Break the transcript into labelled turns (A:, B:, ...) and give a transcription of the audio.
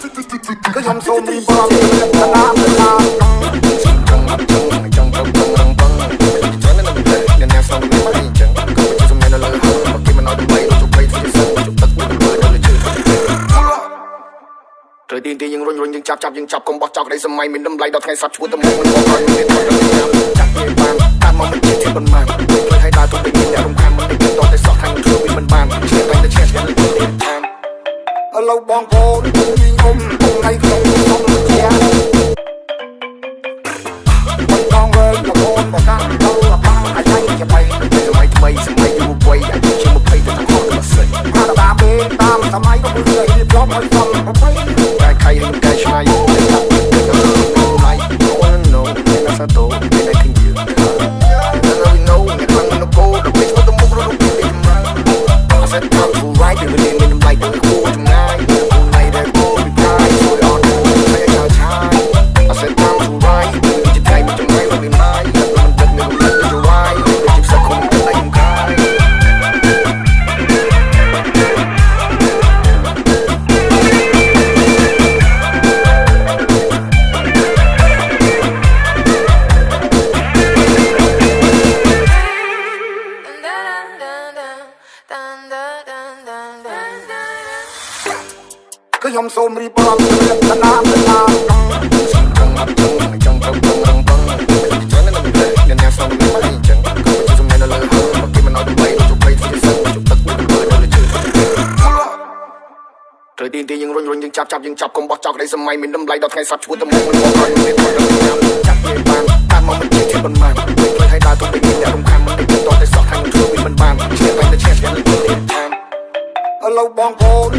A: ខ្ញុំសូមរីបងកណ្ដាលកណ្ដាល
B: ចឹងចឹងចឹងទៅពងរងបងចឹងនៅនៅអ្នកអ្នកស្នងមិនអីចឹងក៏ជាសំណែនលើហើយមកគេមិនឲ្យដើម្បីជប់បីធ្វើសិនជប់ទឹកមួយមើលដល់ជឿត្រូវទីទីយើងរុញរុញយើងចាប់ចាប់យើងចាប់កុំបោះចោលក្តីសម័យមានតម្លៃដល់ថ្ងៃសັດឈួតទៅមុខមិនមកឲ្យមានថតដល់ចាំចាប់វាបាន លូវប
A: ងប្អូនពីអ៊ំថ្ងៃក្នុងក្នុងជាបងងវើបងប្អូនបកាដល់អបាអាចាញ់ជាបី
B: សម័យថ្មីសម័យយុវវ័យអាយុជា20ទៅដល់60
A: អាដាបេតាមសម័យក៏គឺរៀបរា
B: ប់ឲ្យដល់20 ខ្ញុំ
A: សូមរីបងកណ្ដាលកណ្ដាល
B: ចឹងចឹងចឹងចឹងទៅពងរងបងចឹងនៅនៅអ្នកអ្នកស្នងមិនអីចឹងក៏ជាសំណែនលើហើយមកគេមិនឲ្យដើម្បីជប់បីធ្វើសិនជប់ទឹកមួយមើលដល់ជឿត្រូវទីទីយើងរុញរុញយើងចាប់ចាប់យើងចាប់កុំបោះចោលក្តីសម័យមានតម្លៃដល់ថ្ងៃសັດឈួតទៅមុខមិនមកឲ្យមានថតដល់ចាំចាប់វាបានតាមមកមិនជាជាប៉ុន្មានពេលឲ្យដើរទៅវិញអ្នករំ